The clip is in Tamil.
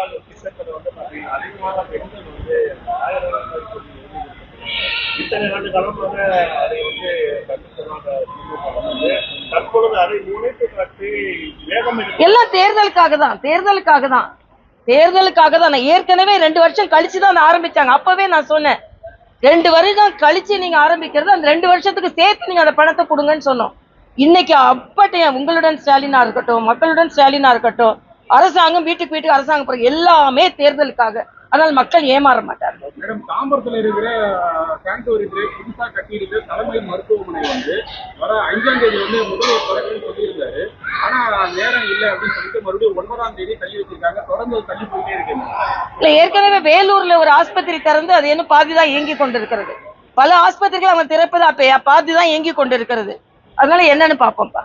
வந்து பார்த்தீங்கன்னா அதிகமான பெண்கள் வந்து ஆயிரம் இத்தனை ஆண்டு வந்து வந்து தற்பொழுது அதை முனைப்பு வேகம் எல்லாம் தேர்தலுக்காக தான் தேர்தலுக்காக தான். தேர்தலுக்காக தான். நான் ஏற்கனவே ரெண்டு வருஷம் கழிச்சு தான் ஆரம்பிச்சாங்க. அப்பவே நான் சொன்னேன் ரெண்டு வருஷம் கழிச்சு நீங்க ஆரம்பிக்கிறது அந்த ரெண்டு வருஷத்துக்கு சேர்த்து நீங்க அந்த பணத்தை கொடுங்கன்னு சொன்னோம். இன்னைக்கு அப்பட்டைய உங்களுடன் ஸ்டாலினா இருக்கட்டும் மக்களுடன் ஸ்டாலினா இருக்கட்டும் அரசாங்கம் வீட்டுக்கு வீட்டுக்கு அரசாங்கம் போற எல்லாமே தேர்தலுக்காக. ஆனால் மக்கள் ஏமாற மாட்டார்கள். மேடம் தாம்பரத்துல இருக்கிற சாண்டோரிக்கு புதுசா கட்டியிருக்கிற தலைமை மருத்துவமனை வந்து வர அஞ்சாம் தேதி வந்து முதல்வர் தொடர்ந்து சொல்லியிருந்தாரு ஆனா நேரம் இல்லை அப்படின்னு சொல்லிட்டு மறுபடியும் ஒன்பதாம் தேதி தள்ளி வச்சிருக்காங்க. தொடர்ந்து தள்ளி போயிட்டே இருக்கு. இல்ல ஏற்கனவே வேலூர்ல ஒரு ஆஸ்பத்திரி திறந்து அது இன்னும் பாதி தான் இயங்கி கொண்டிருக்கிறது. பல ஆஸ்பத்திரிகள் அவங்க திறப்பது அப்ப பாதி தான் இயங்கி கொண்டிருக்கிறது. அதனால என்னன்னு பாப்போம்ப்பா